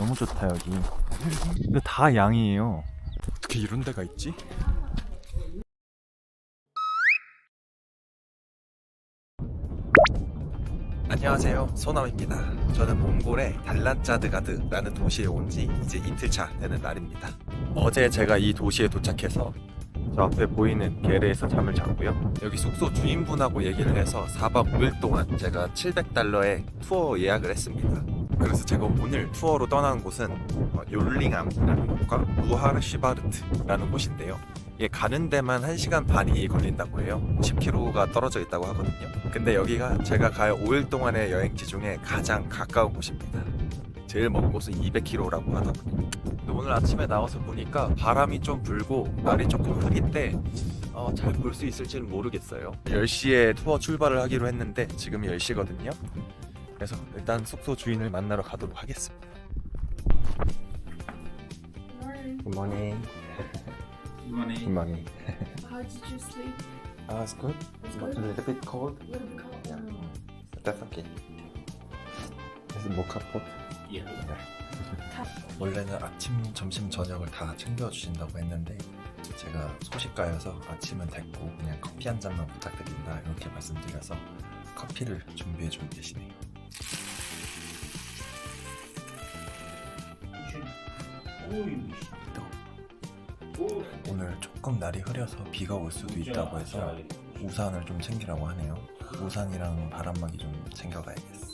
너무 좋다 여기. 이거 다 양이에요. 어떻게 이런 데가 있지? 안녕하세요 소남입니다 저는 몽골의 달란짜드가드라는 도시에 온 지 이제 이틀차 되는 날입니다 어제 제가 이 도시에 도착해서 저 앞에 보이는 게레에서 잠을 잤고요. 여기 숙소 주인분하고 얘기를 해서 4박 5일 동안 제가 700달러에 투어 예약을 했습니다 그래서 제가 오늘 투어로 떠나는 곳은 어, 욜링암이라는 곳과 우하르시바르트라는 곳인데요. 이게 가는 데만 1시간 반이 걸린다고 해요. 10km가 떨어져 있다고 하거든요. 근데 여기가 제가 갈 5일 동안의 여행지 중에 가장 가까운 곳입니다. 제일 먼 곳은 200km라고 하더군요. 오늘 아침에 나와서 보니까 바람이 좀 불고 날이 조금 흐린데 어, 잘 볼 수 있을지는 모르겠어요. 10시에 투어 출발을 하기로 했는데 지금 10시거든요 그래서 일단 숙소 주인을 만나러 가도록 하겠습니다 Good morning. Morning. Good morning. How did you sleep? Ah, it's good. It's A good. little bit cold. A little bit cold. Yeah. That's okay. This is mocha pot. Yeah. 원래는 아침, 점심, 저녁을 다 챙겨주신다고 했는데 제가 소식가여서 아침은 됐고 그냥 커피 한 잔만 부탁드린다 이렇게 말씀드려서 커피를 준비해 주고 계시네요 오늘 조금 날이 흐려서 비가 올 수도 있다고 해서 우산을 좀 챙기라고 하네요 우산이랑 바람막이 좀 챙겨가야겠어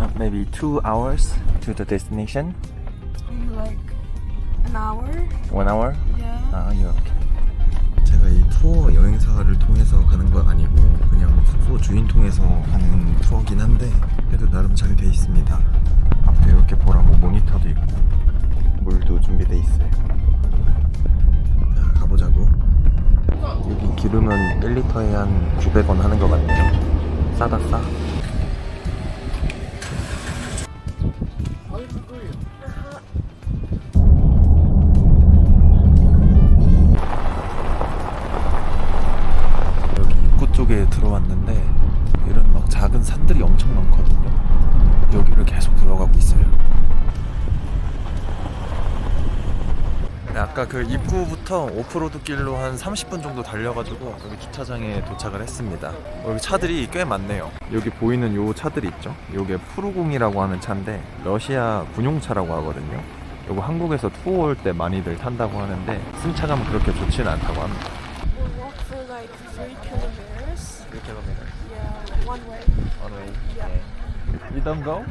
Uh, maybe two hours to the destination. Like an hour? One hour. Yeah. Ah, you okay? 제가 이 투어 여행사를 통해서 가는 건 아니고 그냥 숙소 주인 통해서 가는 투어긴 한데 그래도 나름 잘 돼 있습니다. 앞에 이렇게 보라고 모니터도 있고 물도 준비돼 있어요. 자, 가보자고. 여기 기름은 1리터에 한 900원 하는 것 같네요. 싸다 싸. 여기 입구 쪽에 들어왔는데 이런 막 작은 산들이 엄청 많거든요. 여기를 계속 들어가고 있어요. 네, 아까 그 입구부터 오프로드 길로 한 30분 정도 달려가지고 여기 주차장에 도착을 했습니다. 여기 차들이 꽤 많네요. 여기 보이는 요 차들이 있죠? 요게 푸르공이라고 하는 차인데 러시아 군용차라고 하거든요. 요거 한국에서 투어 올 때 많이들 탄다고 하는데 승차감은 그렇게 좋지는 않다고 합니다. We'll walk for like three kilometers. 1km Yeah, one way. one way. Yeah. You don't go?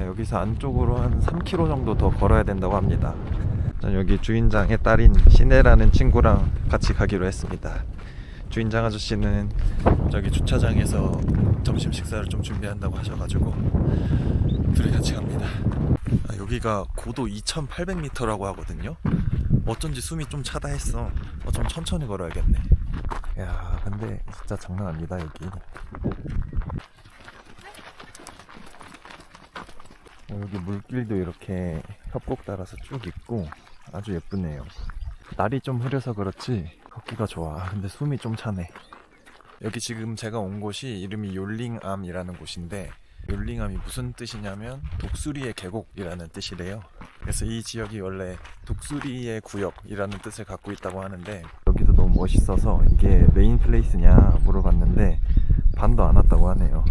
네, 여기서 안쪽으로 한 3km 정도 더 걸어야 된다고 합니다. 전 여기 주인장의 딸인 시네라는 친구랑 같이 가기로 했습니다. 주인장 아저씨는 저기 주차장에서 점심 식사를 좀 준비한다고 하셔가지고 둘이 같이 갑니다. 아, 여기가 고도 2,800m라고 하거든요. 어쩐지 숨이 좀 차다 했어. 어, 좀 천천히 걸어야겠네. 야, 근데 진짜 장난 아니다 여기. 여기 물길도 이렇게 협곡 따라서 쭉 있고 아주 예쁘네요. 날이 좀 흐려서 그렇지 걷기가 좋아. 근데 숨이 좀 차네. 여기 지금 제가 온 곳이 이름이 욜링암이라는 곳인데 욜링암이 무슨 뜻이냐면 독수리의 계곡이라는 뜻이래요. 그래서 이 지역이 원래 독수리의 구역이라는 뜻을 갖고 있다고 하는데 여기도 너무 멋있어서 이게 메인 플레이스냐 물어봤는데 반도 안 왔다고 하네요.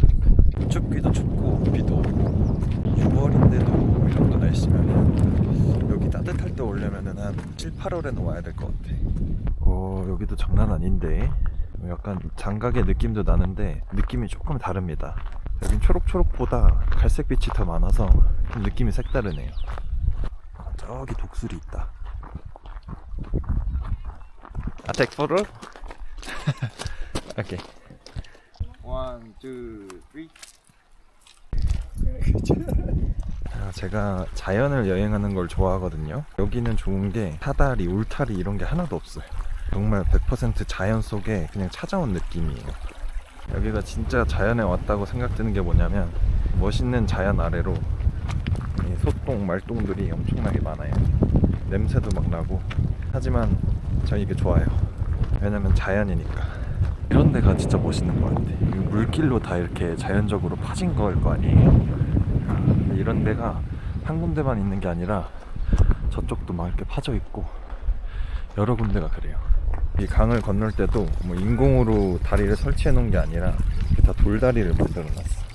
춥기도 춥고 비도 오고 6월인데도 이 정도 날씨면은 여기 따뜻할 때 오려면은 한 7, 8월에는 와야 될 것 같아. 오 여기도 장난 아닌데 약간 장각의 느낌도 나는데 느낌이 조금 다릅니다. 여긴 초록초록보다 갈색빛이 더 많아서 좀 느낌이 색다르네요. 저기 독수리 있다. 아, photo? 오케이. 아, 제가 자연을 여행하는 걸 좋아하거든요. 여기는 좋은 게 사다리, 울타리 이런 게 하나도 없어요. 정말 100% 자연 속에 그냥 찾아온 느낌이에요. 여기가 진짜 자연에 왔다고 생각드는 게 뭐냐면 멋있는 자연 아래로 이 소똥, 말똥들이 엄청나게 많아요. 냄새도 막 나고 하지만 저 이게 좋아요. 왜냐면 자연이니까. 이런 데가 진짜 멋있는 것 같아. 이 물길로 다 이렇게 자연적으로 파진 거일 거 아니에요. 이런 데가 한 군데만 있는 게 아니라 저쪽도 막 이렇게 파져 있고 여러 군데가 그래요. 이 강을 건널 때도 뭐 인공으로 다리를 설치해 놓은 게 아니라 다 돌다리를 만들어 놨어.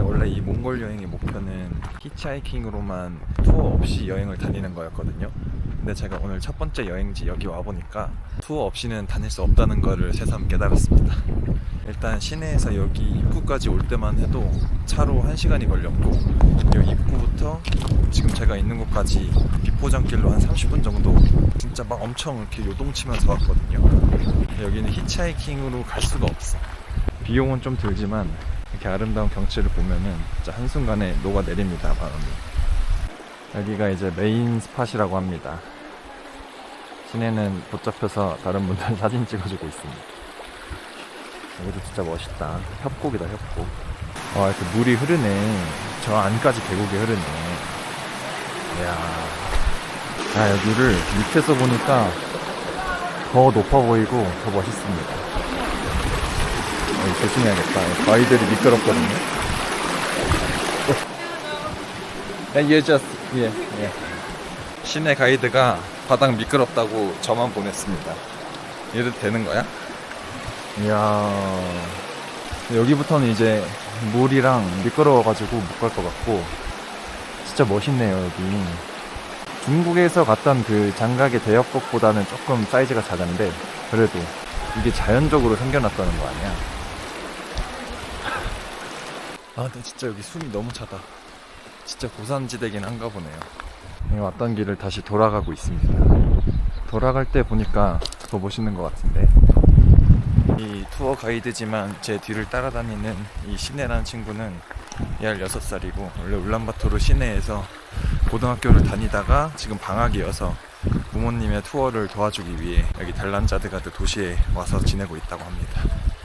원래 이 몽골 여행의 목표는 히치하이킹으로만 투어 없이 여행을 다니는 거였거든요. 근데 제가 오늘 첫 번째 여행지 여기 와 보니까 투어 없이는 다닐 수 없다는 거를 새삼 깨달았습니다. 일단 시내에서 여기 입구까지 올 때만 해도 차로 1시간이 걸렸고 여기 입구부터 지금 제가 있는 곳까지 비포장길로 한 30분 정도 진짜 막 엄청 이렇게 요동치면서 왔거든요. 여기는 히치하이킹으로 갈 수가 없어. 비용은 좀 들지만 이렇게 아름다운 경치를 보면은 진짜 한순간에 녹아내립니다, 마음이. 여기가 이제 메인 스팟이라고 합니다. 시내는 붙잡혀서 다른 분들 사진 찍어주고 있습니다. 여기도 진짜 멋있다. 협곡이다, 협곡. 와, 이렇게 물이 흐르네. 저 안까지 계곡이 흐르네. 이야. 아, 여기를 밑에서 보니까 더 높아 보이고 더 멋있습니다. 어, 조심해야겠다. 바위들이 미끄럽거든요. Yeah, you just, yeah, yeah. 시내 가이드가 바닥 미끄럽다고 저만 보냈습니다. 이래도 되는 거야? 이야. 여기부터는 이제 물이랑 미끄러워가지고 못 갈 것 같고, 진짜 멋있네요, 여기. 중국에서 갔던 그 장각의 대역곡보다는 조금 사이즈가 작은데, 그래도 이게 자연적으로 생겨났다는 거 아니야? 아, 근데 진짜 여기 숨이 너무 차다. 진짜 고산지대긴 한가 보네요. 네, 왔던 길을 다시 돌아가고 있습니다. 돌아갈 때 보니까 더 멋있는 것 같은데. 이 투어 가이드지만 제 뒤를 따라다니는 이 시내라는 친구는 16살이고 원래 울란바토르 시내에서 고등학교를 다니다가 지금 방학이어서 부모님의 투어를 도와주기 위해 여기 달란자드가드 도시에 와서 지내고 있다고 합니다.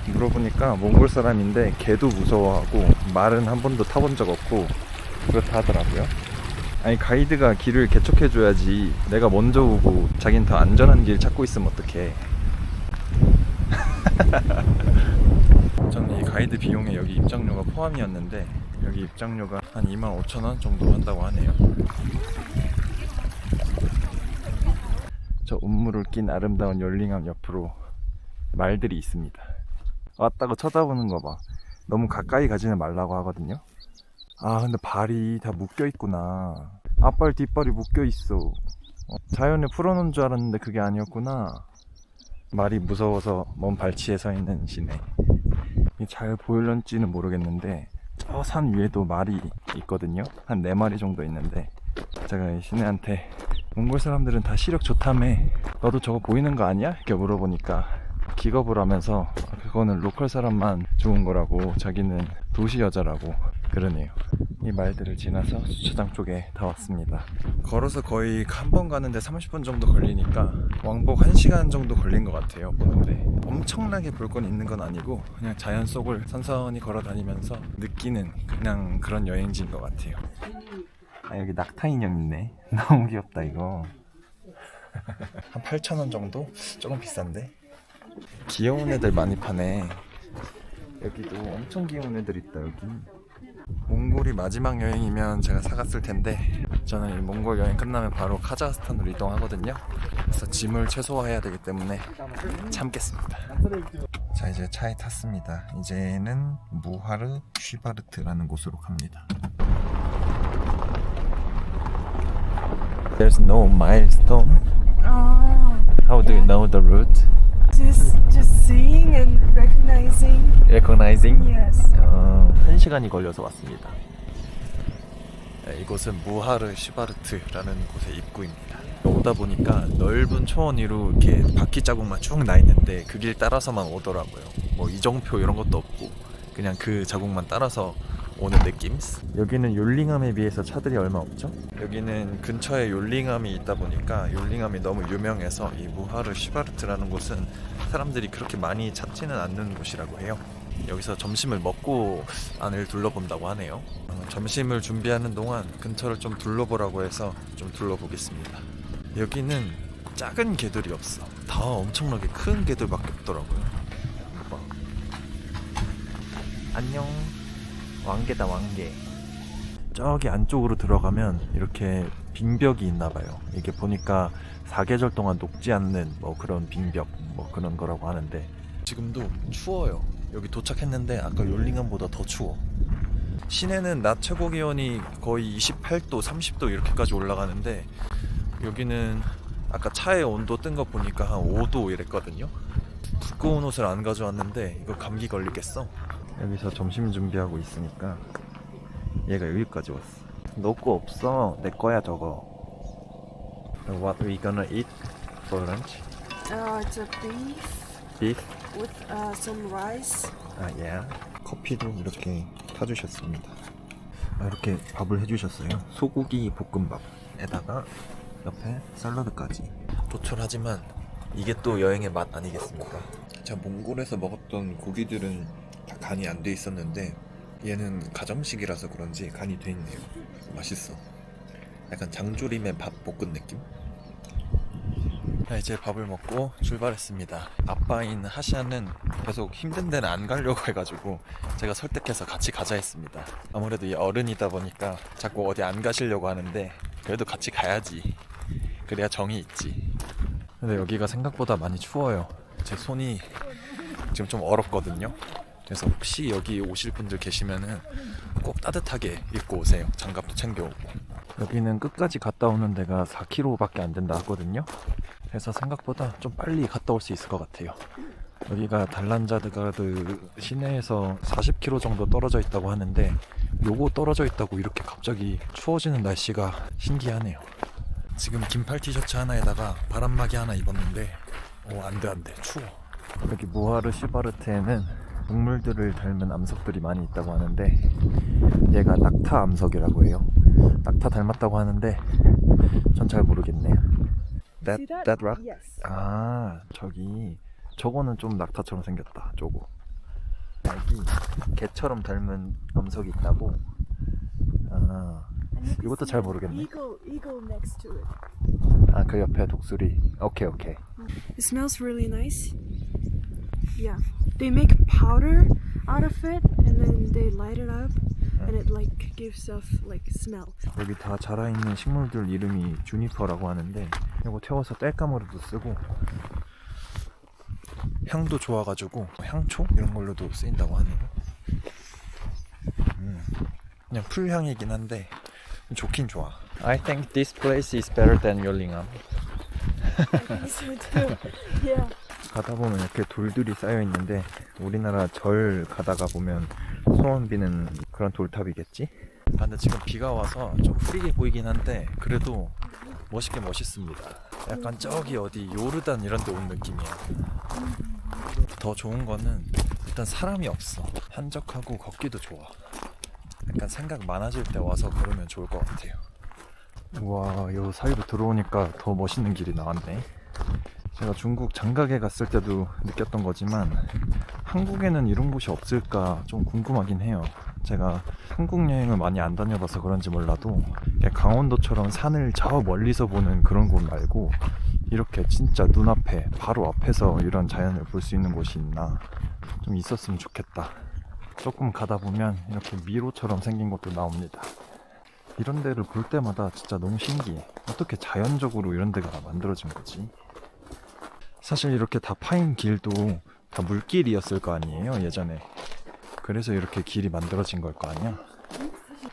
물어보니까 몽골 사람인데 개도 무서워하고 말은 한 번도 타본 적 없고 그렇다 하더라고요. 아니 가이드가 길을 개척해줘야지 내가 먼저 오고 자긴 더 안전한 길 찾고 있으면 어떡해. 저는 이 가이드 비용에 여기 입장료가 포함이었는데 여기 입장료가 한 25,000원 정도 한다고 하네요. 저 운물을 낀 아름다운 열링함 옆으로 말들이 있습니다. 왔다고 쳐다보는 거 봐. 너무 가까이 가지는 말라고 하거든요. 아 근데 발이 다 묶여 있구나 앞발 뒷발이 묶여 있어. 어, 자연에 풀어놓은 줄 알았는데 그게 아니었구나. 말이 무서워서 먼 발치에 서 있는 시내. 잘 보일런지는 모르겠는데 저 산 위에도 말이 있거든요. 한 네마리 정도 있는데 제가 이 시내한테 몽골 사람들은 다 시력 좋다며 너도 저거 보이는 거 아니야? 이렇게 물어보니까 기겁을 하면서 그거는 로컬 사람만 좋은 거라고 자기는 도시 여자라고 그러네요. 이 말들을 지나서 주차장 쪽에 다 왔습니다. 걸어서 거의 한 번 가는데 30분 정도 걸리니까 왕복 1시간 정도 걸린 것 같아요. 보는데 엄청나게 볼 건 있는 건 아니고 그냥 자연 속을 선선히 걸어 다니면서 느끼는 그냥 그런 여행지인 것 같아요. 아 여기 낙타 인형 있네. 너무 귀엽다 이거. 한 8,000원 정도? 조금 비싼데? 귀여운 애들 많이 파네. 여기도 엄청 귀여운 애들 있다 여기. 몽골이 마지막 여행이면 제가 사갔을 텐데 저는 이 몽골 여행 끝나면 바로 카자흐스탄으로 이동하거든요. 그래서 짐을 최소화해야 되기 때문에 참겠습니다. 자 이제 차에 탔습니다. 이제는 무하르 쉬바르트라는 곳으로 갑니다. There's no milestone. Ah, How do you know the route? Recognizing. Yes. 어, 한 시간이 걸려서 왔습니다. 네, 이곳은 무하르 시바르트라는 곳의 입구입니다. 오다 보니까 넓은 초원 위로 이렇게 바퀴 자국만 쭉 나 있는데 그 길 따라서만 오더라고요. 뭐 이정표 이런 것도 없고 그냥 그 자국만 따라서 오는 느낌? 여기는 욜링함에 비해서 차들이 얼마 없죠? 여기는 근처에 욜링함이 있다 보니까 욜링함이 너무 유명해서 이 무하르 시바르트라는 곳은 사람들이 그렇게 많이 찾지는 않는 곳이라고 해요. 여기서 점심을 먹고 안을 둘러본다고 하네요. 어, 점심을 준비하는 동안 근처를 좀 둘러보라고 해서 좀 둘러보겠습니다. 여기는 작은 개들이 없어. 다 엄청나게 큰 개들밖에 없더라고요. 안녕. 왕개다 왕개. 저기 안쪽으로 들어가면 이렇게 빙벽이 있나 봐요. 이게 보니까 사계절 동안 녹지 않는 뭐 그런 빙벽 뭐 그런 거라고 하는데 지금도 추워요. 여기 도착했는데 아까 롤링함보다 더 추워. 시내는 낮 최고 기온이 거의 28도, 30도 이렇게까지 올라가는데 여기는 아까 차의 온도 뜬 거 보니까 한 5도 이랬거든요. 두꺼운 옷을 안 가져왔는데 이거 감기 걸리겠어. 여기서 점심 준비하고 있으니까 얘가 여기까지 왔어. 너 거 없어. 내 거야 저거. What we gonna eat for lunch? Uh, it's a beef Beef. With uh, some rice. 아, 예. 커피도 이렇게 타주셨습니다. 아, 이렇게 밥을 해주셨어요. 소고기 볶음밥에다가 옆에 샐러드까지. 조촐하지만 이게 또 여행의 맛 아니겠습니까? 제가 몽골에서 먹었던 고기들은 다 간이 안 돼 있었는데 얘는 가정식이라서 그런지 간이 돼 있네요. 맛있어. 약간 장조림의 밥 볶은 느낌? 자, 이제 밥을 먹고 출발했습니다. 아빠인 하시아는 계속 힘든 데는 안 가려고 해가지고 제가 설득해서 같이 가자 했습니다. 아무래도 이 어른이다 보니까 자꾸 어디 안 가시려고 하는데 그래도 같이 가야지. 그래야 정이 있지. 근데 여기가 생각보다 많이 추워요. 제 손이 지금 좀 얼었거든요. 그래서 혹시 여기 오실 분들 계시면은 꼭 따뜻하게 입고 오세요. 장갑도 챙겨오고. 여기는 끝까지 갔다 오는 데가 4km밖에 안 된다 하거든요. 그래서 생각보다 좀 빨리 갔다 올 수 있을 것 같아요. 여기가 달란자드가드 시내에서 40km 정도 떨어져 있다고 하는데 요거 떨어져 있다고 이렇게 갑자기 추워지는 날씨가 신기하네요. 지금 긴팔 티셔츠 하나에다가 바람막이 하나 입었는데 오 안돼 안돼 추워. 여기 무하르 시바르트에는 동물들을 닮은 암석들이 많이 있다고 하는데 얘가 낙타 암석이라고 해요. 낙타 닮았다고 하는데 전 잘 모르겠네요. That, See that? that rock? Yes. 아 저기 저거는 좀 낙타처럼 생겼다 저거 여기 개처럼 닮은 암석이 있다고 아 And you can 이것도 see 잘 an 모르겠네. Eagle, eagle next to it. 아 그 옆에 독수리 오케이 오케이 It smells really nice. Yeah. They make powder out of it and then they light it up and it like gives off like smell. 여기 다 자라 있는 식물들 이름이 주니퍼라고 하는데 이거 태워서 땔감으로도 쓰고 향도 좋아가지고 향초 이런 걸로도 쓰인다고 하네요 음, 그냥 풀 향이긴 한데 좋긴 좋아 I think this place is better than Yollingham too. Yeah. 가다 보면 이렇게 돌들이 쌓여 있는데 우리나라 절 가다가 보면 소원 비는 그런 돌탑이겠지? 아 근데 지금 비가 와서 좀 흐리게 보이긴 한데 그래도 멋있게 멋있습니다. 약간 저기 어디 요르단 이런 데 온 느낌이야. 더 좋은 거는 일단 사람이 없어. 한적하고 걷기도 좋아. 약간 생각 많아질 때 와서 걸으면 좋을 것 같아요. 우와, 요 사이로 들어오니까 더 멋있는 길이 나왔네. 제가 중국 장가게 갔을 때도 느꼈던 거지만 한국에는 이런 곳이 없을까 좀 궁금하긴 해요. 제가 한국 여행을 많이 안 다녀봐서 그런지 몰라도 강원도처럼 산을 저 멀리서 보는 그런 곳 말고 이렇게 진짜 눈앞에 바로 앞에서 이런 자연을 볼 수 있는 곳이 있나 좀 있었으면 좋겠다. 조금 가다 보면 이렇게 미로처럼 생긴 곳도 나옵니다. 이런 데를 볼 때마다 진짜 너무 신기해. 어떻게 자연적으로 이런 데가 만들어진 거지? 사실 이렇게 다 파인 길도 다 물길이었을 거 아니에요, 예전에. 그래서 이렇게 길이 만들어진 걸 거 아니야?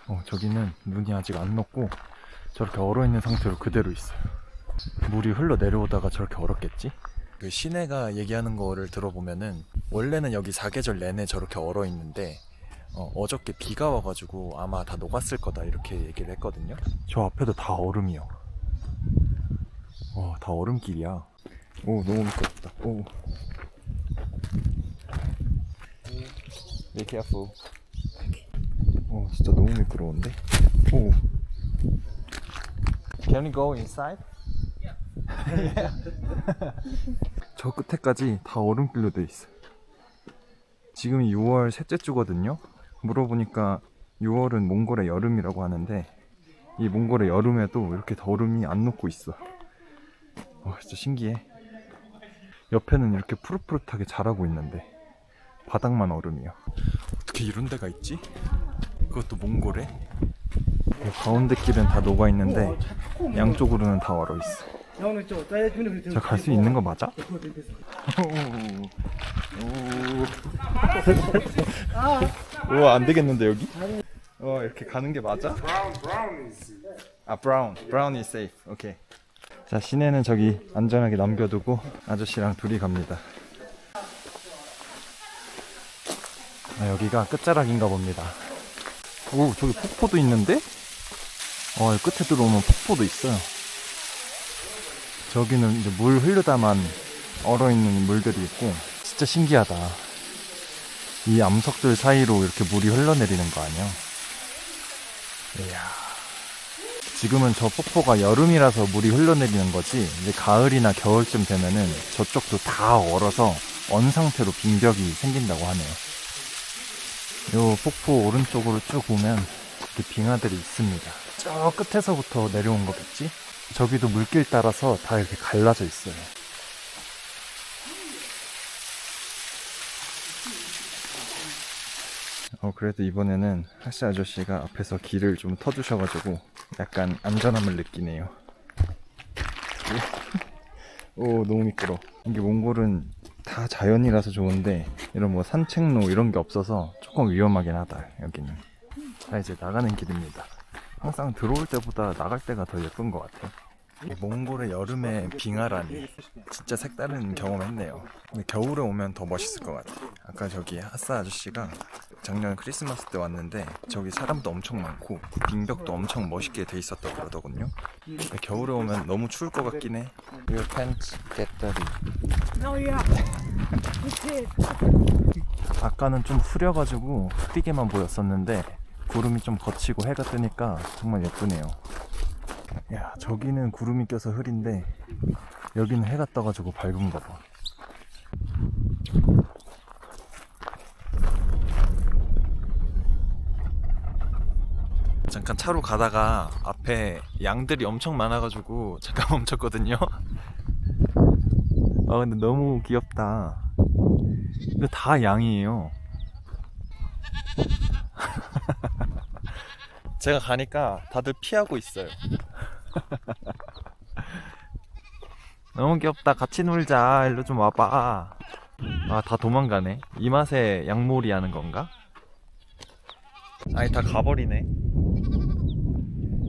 어, 저기는 눈이 아직 안 녹고 저렇게 얼어 있는 상태로 그대로 있어요. 물이 흘러 내려오다가 저렇게 얼었겠지? 그 시내가 얘기하는 거를 들어보면은 원래는 여기 사계절 내내 저렇게 얼어 있는데 어, 어저께 비가 와가지고 아마 다 녹았을 거다 이렇게 얘기를 했거든요. 저 앞에도 다 얼음이요. 와, 다 얼음길이야. 오, 너무 미끄럽다. 오. Be careful. 오, 진짜 너무 미끄러운데? 오. Can we go inside? 저 끝에까지 다 얼음길로 돼 있어. 지금이 6월 셋째 주거든요. 물어보니까 6월은 몽골의 여름이라고 하는데 이 몽골의 여름에도 이렇게 더 얼음이 안 녹고 있어. 와, 진짜 신기해. 옆에는 이렇게 푸릇푸릇하게 자라고 있는데 바닥만 얼음이요. 어떻게 이런 데가 있지? 그것도 몽골에? 이 가운데 길은 다 녹아 있는데 양쪽으로는 다 얼어 있어. 저 갈 수 있는 거 맞아? 오, 오, 안 되겠는데 여기? 어 이렇게 가는 게 맞아? 아 브라운, 브라운 is safe. 오케이. 자 시내는 저기 안전하게 남겨두고 아저씨랑 둘이 갑니다. 아, 여기가 끝자락인가 봅니다. 오 저기 폭포도 있는데? 어 끝에 들어오면 폭포도 있어요. 저기는 이제 물 흐르다만 얼어 있는 물들이 있고 진짜 신기하다. 이 암석들 사이로 이렇게 물이 흘러내리는 거 아니야? 이야. 지금은 저 폭포가 여름이라서 물이 흘러내리는 거지. 이제 가을이나 겨울쯤 되면은 저쪽도 다 얼어서 언 상태로 빈벽이 생긴다고 하네요. 요 폭포 오른쪽으로 쭉 보면 이렇게 빙하들이 있습니다. 저 끝에서부터 내려온 거겠지? 저기도 물길 따라서 다 이렇게 갈라져 있어요. 어, 그래도 이번에는 하시 아저씨가 앞에서 길을 좀 터주셔가지고 약간 안전함을 느끼네요. 오, 너무 미끄러. 이게 몽골은 다 자연이라서 좋은데 이런 뭐 산책로 이런 게 없어서 조금 위험하긴 하다, 여기는. 자, 이제 나가는 길입니다. 항상 들어올 때보다 나갈 때가 더 예쁜 것 같아. 이 몽골의 여름의 빙하라니 진짜 색다른 경험했네요. 근데 겨울에 오면 더 멋있을 것 같아. 아까 저기 하사 아저씨가 작년 크리스마스 때 왔는데 저기 사람도 엄청 많고 빙벽도 엄청 멋있게 돼 있었다 고 그러더군요. 근데 겨울에 오면 너무 추울 것 같긴 해. Your pants get dirty. Oh yeah. It's it. 아까는 좀 흐려가지고 흐리게만 보였었는데 구름이 좀 거치고 해가 뜨니까 정말 예쁘네요. 야 저기는 구름이 껴서 흐린데 여기는 해가 떠가지고 밝은 거 봐. 잠깐 차로 가다가 앞에 양들이 엄청 많아가지고 잠깐 멈췄거든요. 아 근데 너무 귀엽다. 이거 다 양이에요. 제가 가니까 다들 피하고 있어요. 너무 귀엽다. 같이 놀자. 일로 좀 와봐. 아, 다 도망가네. 이 맛에 양몰이 하는 건가? 아니, 다 가버리네.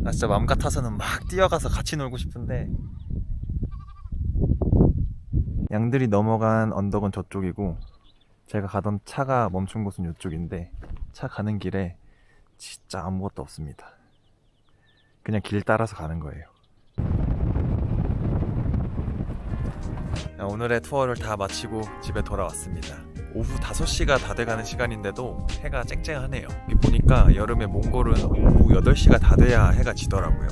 아, 진짜 맘 같아서는 막 뛰어가서 같이 놀고 싶은데. 양들이 넘어간 언덕은 저쪽이고, 제가 가던 차가 멈춘 곳은 이쪽인데 차 가는 길에 진짜 아무것도 없습니다. 그냥 길 따라서 가는 거예요. 오늘의 투어를 다 마치고 집에 돌아왔습니다. 오후 5시가 다 돼가는 시간인데도 해가 쨍쨍하네요. 보니까 여름에 몽골은 오후 8시가 다 돼야 해가 지더라고요.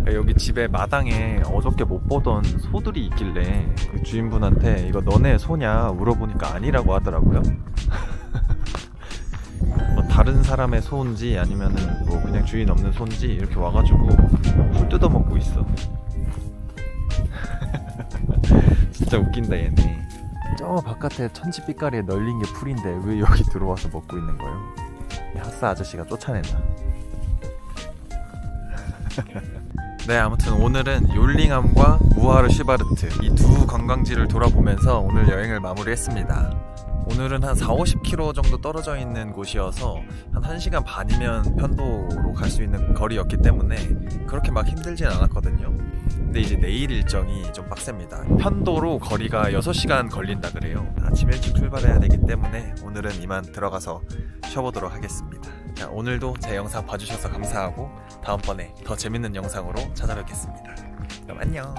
그러니까 여기 집에 마당에 어저께 못 보던 소들이 있길래 그 주인분한테 이거 너네 소냐 물어보니까 아니라고 하더라고요. 뭐 다른 사람의 소인지 아니면은 뭐 그냥 주인 없는 소인지 이렇게 와가지고 풀 뜯어 먹고 있어. 진짜 웃긴다 얘네. 저 바깥에 천지 빛깔에 널린 게 풀인데 왜 여기 들어와서 먹고 있는 거예요? 이 하스 아저씨가 쫓아낸다. 네, 아무튼 오늘은 욜링암과 무하르 시바르트 이 두 관광지를 돌아보면서 오늘 여행을 마무리했습니다. 오늘은 한 4, 50km 정도 떨어져 있는 곳이어서 한 1시간 반이면 편도로 갈 수 있는 거리였기 때문에 그렇게 막 힘들진 않았거든요. 근데 이제 내일 일정이 좀 빡셉니다. 편도로 거리가 6시간 걸린다 그래요. 아침 일찍 출발해야 되기 때문에 오늘은 이만 들어가서 쉬어보도록 하겠습니다. 자, 오늘도 제 영상 봐주셔서 감사하고 다음번에 더 재밌는 영상으로 찾아뵙겠습니다. 그럼 안녕.